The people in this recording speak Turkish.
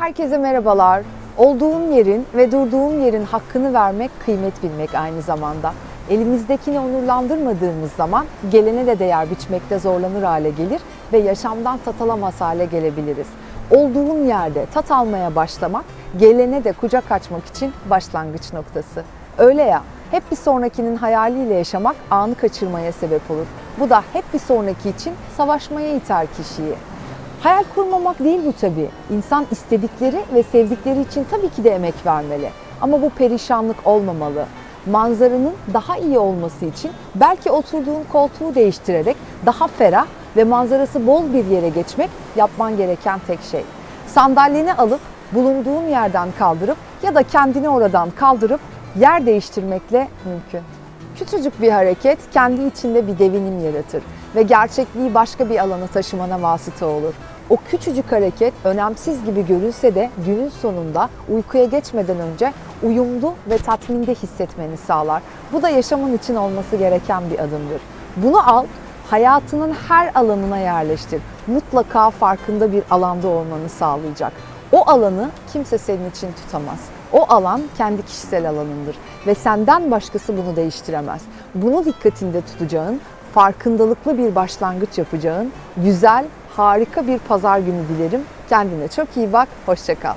Herkese merhabalar. Olduğun yerin ve durduğun yerin hakkını vermek, kıymet bilmek aynı zamanda. Elimizdekini onurlandırmadığımız zaman gelene de değer biçmekte zorlanır hale gelir ve yaşamdan tat alamaz hale gelebiliriz. Olduğun yerde tat almaya başlamak, gelene de kucak açmak için başlangıç noktası. Öyle ya, hep bir sonrakinin hayaliyle yaşamak anı kaçırmaya sebep olur. Bu da hep bir sonraki için savaşmaya iter kişiyi. Hayal kurmamak değil bu tabii. İnsan istedikleri ve sevdikleri için tabii ki de emek vermeli. Ama bu perişanlık olmamalı. Manzaranın daha iyi olması için belki oturduğun koltuğu değiştirerek daha ferah ve manzarası bol bir yere geçmek yapman gereken tek şey. Sandalyeni alıp bulunduğun yerden kaldırıp ya da kendini oradan kaldırıp yer değiştirmekle mümkün. Küçücük bir hareket kendi içinde bir devinim yaratır ve gerçekliği başka bir alana taşımana vasıta olur. O küçücük hareket önemsiz gibi görünse de günün sonunda uykuya geçmeden önce uyumlu ve tatminde hissetmeni sağlar. Bu da yaşamın için olması gereken bir adımdır. Bunu al, hayatının her alanına yerleştir. Mutlaka farkında bir alanda olmanı sağlayacak. O alanı kimse senin için tutamaz. O alan kendi kişisel alanındır ve senden başkası bunu değiştiremez. Bunu dikkatinde tutacağın, farkındalıklı bir başlangıç yapacağın güzel, harika bir pazar günü dilerim. Kendine çok iyi bak, hoşça kal.